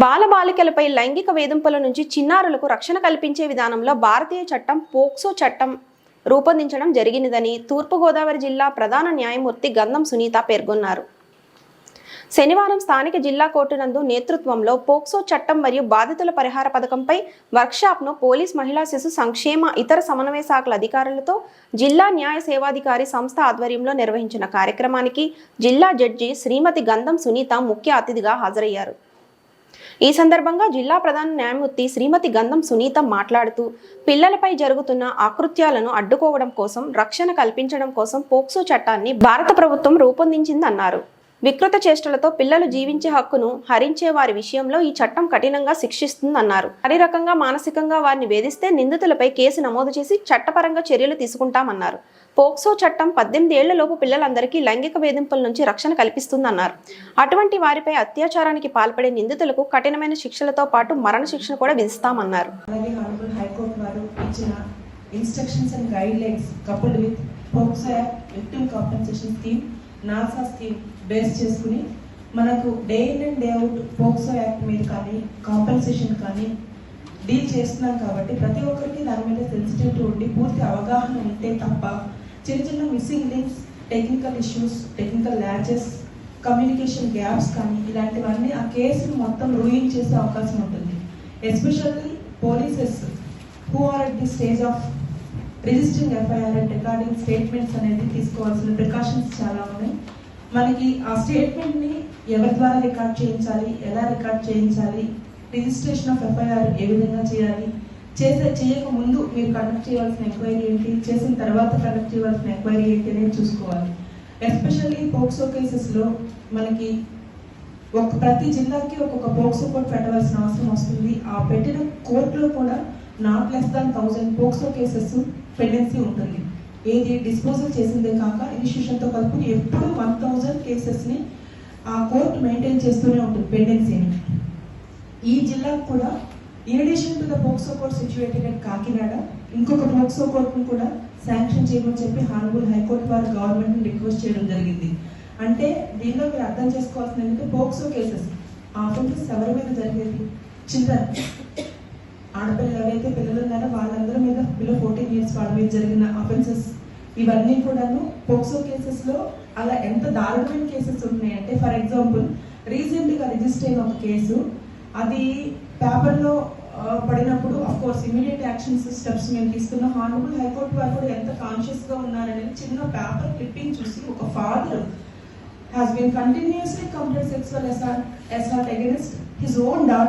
బాలబాలికలపై లైంగిక వేధింపుల నుంచి చిన్నారులకు రక్షణ కల్పించే విధానంలో భారతీయ చట్టం పోక్సో చట్టం రూపొందించడం జరిగినదని తూర్పుగోదావరి జిల్లా ప్రధాన న్యాయమూర్తి గంధం సునీత పేర్కొన్నారు. శనివారం స్థానిక జిల్లా కోర్టు నందు నేతృత్వంలో పోక్సో చట్టం మరియు బాధితుల పరిహార పథకంపై వర్క్షాప్ను పోలీస్ మహిళా శిశు సంక్షేమ ఇతర సమన్వయ శాఖల అధికారులతో జిల్లా న్యాయ సేవాధికారి సంస్థ ఆధ్వర్యంలో నిర్వహించిన కార్యక్రమానికి జిల్లా జడ్జి శ్రీమతి గంధం సునీత ముఖ్య అతిథిగా హాజరయ్యారు. ఈ సందర్భంగా జిల్లా ప్రధాన న్యాయమూర్తి శ్రీమతి గంధం సునీత మాట్లాడుతూ పిల్లలపై జరుగుతున్న ఆకృత్యాలను అడ్డుకోవడం కోసం రక్షణ కల్పించడం కోసం పోక్సో చట్టాన్ని భారత ప్రభుత్వం రూపొందించిందన్నారు. వికృత చేష్టలతో పిల్లలు జీవించే హక్కును హరించే వారి విషయంలో ఈ చట్టం కఠినంగా శిక్షిస్తుందన్నారు. శారీరకంగా మానసికంగా వారిని వేధిస్తే నిందితులపై కేసు నమోదు చేసి చట్టపరంగా చర్యలు తీసుకుంటామన్నారు. పోక్సో చట్టం పద్దెనిమిది ఏళ్ళలోపు పిల్లలందరికీ లైంగిక వేధింపుల నుంచి రక్షణ కల్పిస్తుందన్నారు. అటువంటి వారిపై అత్యాచారానికి పాల్పడే నిందితులకు కఠినమైన శిక్షలతో పాటు మరణ శిక్షను కూడా విధిస్తామన్నారు. Instructions and guidelines coupled with POCSO victim compensation scheme NASA scheme base చేసుకుని మనకు day in and day out POCSO act మీద కానీ కాంపెన్సేషన్ కానీ డీల్ చేస్తున్నాం కాబట్టి ప్రతి ఒక్కరికి దాని మీద సెన్సిటివిటీ ఉండి పూర్తి అవగాహన ఉంటే తప్ప చిన్న చిన్న missing links technical issues technical latches communication gaps కానీ ఇలాంటివన్నీ ఆ కేసును మొత్తం రూయింగ్ చేసే అవకాశం ఉంటుంది. Especially polices who are at the stage of registering FIR and recording statements అనేది తీసుకోవాల్సిన ప్రికాషన్స్ చాలా ఉన్నాయి. మనకి ఆ స్టేట్మెంట్ని ఎవరి ద్వారా రికార్డ్ చేయించాలి ఎలా రికార్డ్ చేయించాలి రిజిస్ట్రేషన్ ఆఫ్ ఎఫ్ఐఆర్ ఏ విధంగా చేయాలి చేసే చేయక ముందు మీరు కండక్ట్ చేయాల్సిన ఎంక్వైరీ ఏంటి చేసిన తర్వాత కండక్ట్ చేయాల్సిన ఎంక్వైరీ ఏంటి అనేది చూసుకోవాలి. ఎస్పెషల్లీ పోక్సో కేసెస్లో మనకి ఒక ప్రతి జిల్లాకి ఒక్కొక్క పోక్సో కోర్ట్ పెట్టవలసిన అవసరం వస్తుంది. ఆ పెట్టిన కోర్టులో కూడా not less than thousand POCSO cases pendency ఉంటుంది. ఏది డిస్పోజల్ చేసిందే కాక ఇన్స్టిట్యూషన్తో కలుపుకుని ఎప్పుడు వన్ థౌజండ్ కేసెస్ని ఆ కోర్టు మెయింటైన్ చేస్తూనే ఉంటుంది పెండెన్సీని ఈ జిల్లాకు కూడా in addition to the POCSO court situated at Kakinada. ఇంకొక పోక్సో కోర్టును కూడా శాంక్షన్ చేయమని చెప్పి హానబుల్ హైకోర్టు వారు గవర్నమెంట్ని రిక్వెస్ట్ చేయడం జరిగింది. అంటే దీనిలో మీరు అర్థం చేసుకోవాల్సింది ఏంటంటే పోక్సో కేసెస్ ఆ అఫెన్సెస్ ఎవరి మీద జరిగేది. చిల్డ్రన్ ఆడపిల్లలు ఎవరైతే పిల్లలు ఉన్నారో వాళ్ళందరి మీద బిలో ఫోర్టీన్ ఇయర్స్ వాళ్ళ మీద జరిగిన అఫెన్సెస్ ఇవన్నీ కూడాను పోక్సో కేసెస్లో అలా ఎంత దారుణమైన కేసెస్ ఉన్నాయంటే ఫర్ ఎగ్జాంపుల్ రీసెంట్గా రిజిస్టర్ అయిన ఒక కేసు అది పేపర్లో పడినప్పుడు of course immediate actions steps మేము తీసుకున్న హానబుల్ హైకోర్టు వారు కూడా ఎంత కాన్షియస్గా ఉన్నారనేది చిన్న పేపర్ క్లిప్పింగ్ చూసి ఒక father has been continuously complete sexual assault assault against his own daughter.